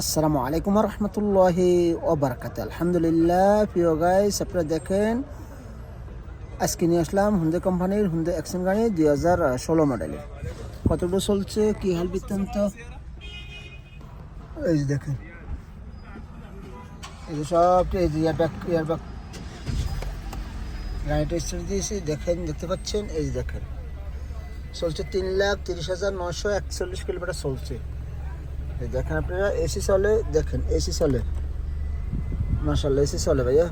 আসসালামু আলাইকুম রহমতুল্লাহি ওবরাকাত। আলহামদুলিল্লাহ, প্রিয় গাইস আপনারা দেখেন, আজকে নিয়ে আসলাম হুন্দে কোম্পানির হুন্দে অ্যাকশন গাড়ি দুই হাজার ষোলো মডেলের কতটুকু চলছে, কি হাল বৃত্তান্ত? এই যে দেখেন। এই যে সব এই যে এয়ারব্যাগ এয়ারব্যাগ গাড়িটা স্টার্ট দিয়েছি, দেখেন, দেখতে পাচ্ছেন? এই যে দেখেন। চলছে তিন লাখ তিরিশ হাজার নশো একচল্লিশ কিলোমিটার চলছে। দেখেন আপনারা, এসি চলে, দেখেন, এসি চলে। মাসাল্লাহ এসি চলে ভাইয়া।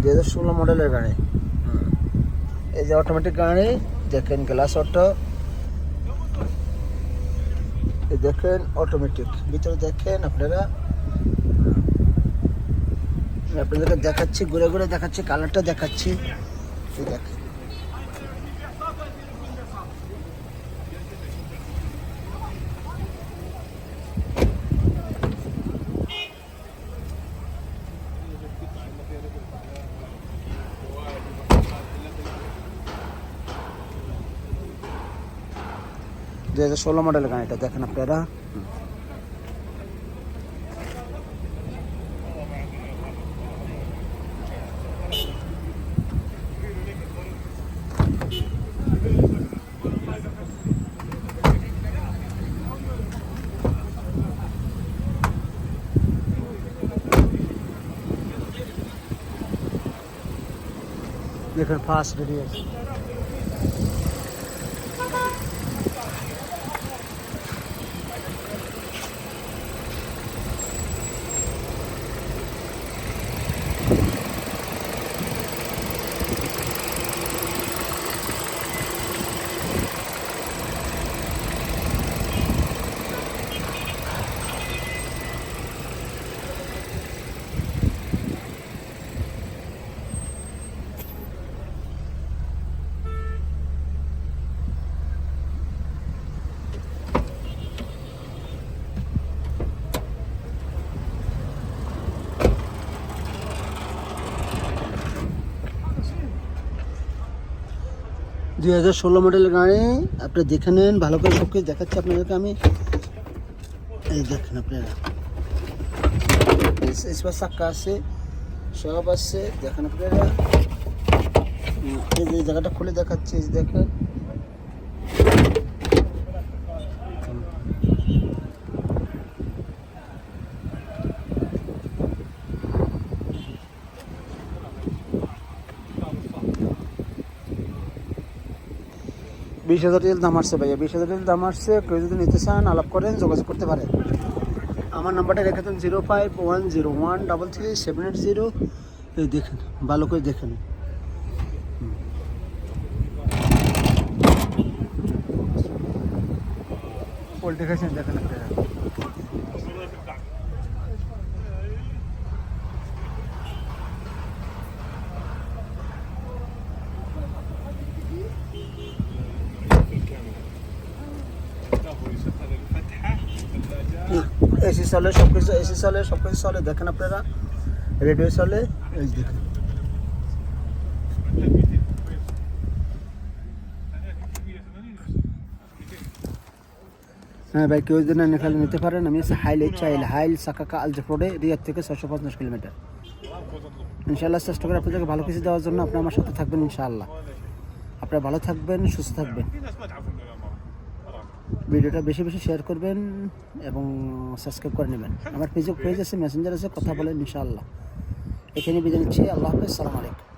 দু হাজার ষোলো মডেলের গাড়ি। এই যে অটোমেটিক গাড়ি, দেখেন গ্লাস অটো। দেখেন অটোমেটিক ভিতরে দেখেন আপনারা। আপনাদেরকে দেখাচ্ছি, ঘুরে ঘুরে দেখাচ্ছি কালারটা দেখাচ্ছি। দেখেন। দু হাজার ষোলো মডেলের গাড়িটা দেখেন আপনারা। দেখেন ফার্স্ট রেডি দুই হাজার ষোলো মডেলের গাড়ি। আপনি দেখে নেন, ভালো করে সব কিছু দেখাচ্ছি আপনাদেরকে আমি। এই দেখেন আপনারা। চাক্কা আছে, সব আছে, দেখেন আপনারা। এই জায়গাটা খুলে দেখাচ্ছি দেখেন। বিশ হাজার রিল দাম আসছে ভাইয়া। বিশ হাজার রিল দাম আসছে, কেউ যদি নিতে চান, আলাপ করেন, যোগাযোগ করতে পারেন। আমার নাম্বারটা রেখে দেন zero five one zero one double three seven eight zero. এই দেখেন, ভালো করে দেখেন। পোল্ট্রি খাইছেন, দেখেন আপনারা। এসি চলে সব কিছু এসি চলে সব কিছু চলে। দেখেন আপনারা রেডিও চলে এই দেখেন। হ্যাঁ ভাই কেউ যদি না খালি নিতে পারেন আমি হাইল চাইল হাইল সাকাকা আলজেফ রোডে রিয়াদ থেকে ছশো পঞ্চাশ কিলোমিটার। ইনশাল্লাহ চেষ্টা করে আপনাদেরকে ভালো কিছু দেওয়ার জন্য আপনি আমার সাথে থাকবেন ইনশাআল্লাহ। আপনারা ভালো থাকবেন সুস্থ থাকবেন। ভিডিওটা বেশি বেশি শেয়ার করবেন এবং সাবস্ক্রাইব করে নেবেন। আমার ফেসবুক পেজ আছে মেসেঞ্জার আছে, কথা বলেন ইনশাআল্লাহ। এখানে বিদায় নিচ্ছি, আল্লাহ হাফেজ, সালাম আলাইকুম।